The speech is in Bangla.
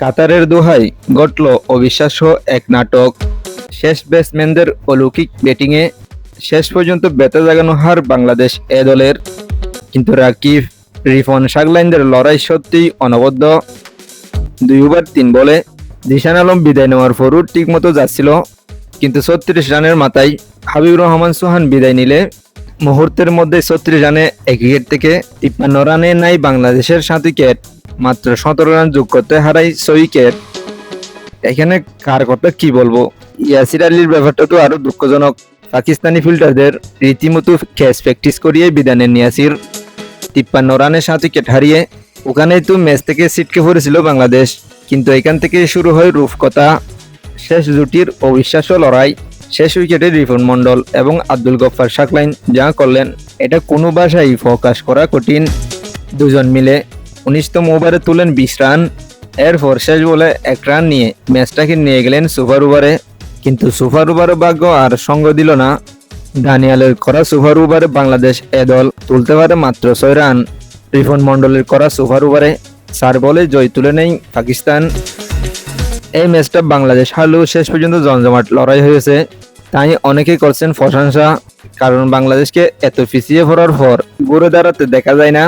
কাতারের দোহাই ঘটল অবিশ্বাস্য এক নাটক। শেষ ব্যাটসম্যানদের অলৌকিক ব্যাটিংয়ে শেষ পর্যন্ত বেতা জাগানো হার বাংলাদেশ এ দলের। কিন্তু রাকিব, রিফন সাগলাইনদের লড়াই সত্যিই অনবদ্য। দুই ওভার তিন বলে জিশান আলম বিদায় নেওয়ার পরও ঠিকমতো যাচ্ছিল। কিন্তু ছত্রিশ রানের মাথায় হাবিবুর রহমান সোহান বিদায় নিলে মুহূর্তের মধ্যে ছত্রিশ রানে এক উইকেট থেকে তিপ্পান্ন রানে নাই বাংলাদেশের সাত উইকেট মাত্র সতেরো রান যোগ করতে হারাই উইকেট এখানে কার কথা কি বলব? ইয়াসির আলীর ব্যাপারটা তো আরও দুঃখজনক। পাকিস্তানি ফিল্ডারদের রীতিমতো ক্যাচ প্র্যাকটিস করিয়ে বিদায় নেন ইয়াসির। তিপ্পান্ন রানে সাত উইকেট হারিয়ে ওখানেই তো ম্যাচ থেকে ছিটকে পড়েছিল বাংলাদেশ। কিন্তু এখান থেকে শুরু হয় রূপকথা। শেষ জুটির অবিশ্বাস্য লড়াই, শেষ উইকেটে রিফন মণ্ডল এবং আব্দুল গফফার শাকলাইন যা করলেন, এটা কোনো ভাষায় ফোকাস করা কঠিন। দুজন মিলে উনিশতম ওভারে তুলেন বিশ রান। এরপর শেষ বলে এক রান নিয়ে ম্যাচটাকে নিয়ে গেলেন সুপার ওভারে। কিন্তু সুপার ওভারে ভাগ্য আর সঙ্গ দিল না। দানিয়ালের করা সুপার ওভারে বাংলাদেশ এ দল তুলতে পারে মাত্র ছয় রান। রিফন মণ্ডলের করা সুপার ওভারে চার বলে জয় তুলে নেই পাকিস্তান। এই ম্যাচটা বাংলাদেশ হারলেও শেষ পর্যন্ত জমজমাট লড়াই হয়েছে। তাই অনেকেই করছেন প্রশংসা, কারণ বাংলাদেশকে এত পিছিয়ে পড়ার পর ঘুরে দাঁড়াতে দেখা যায় না।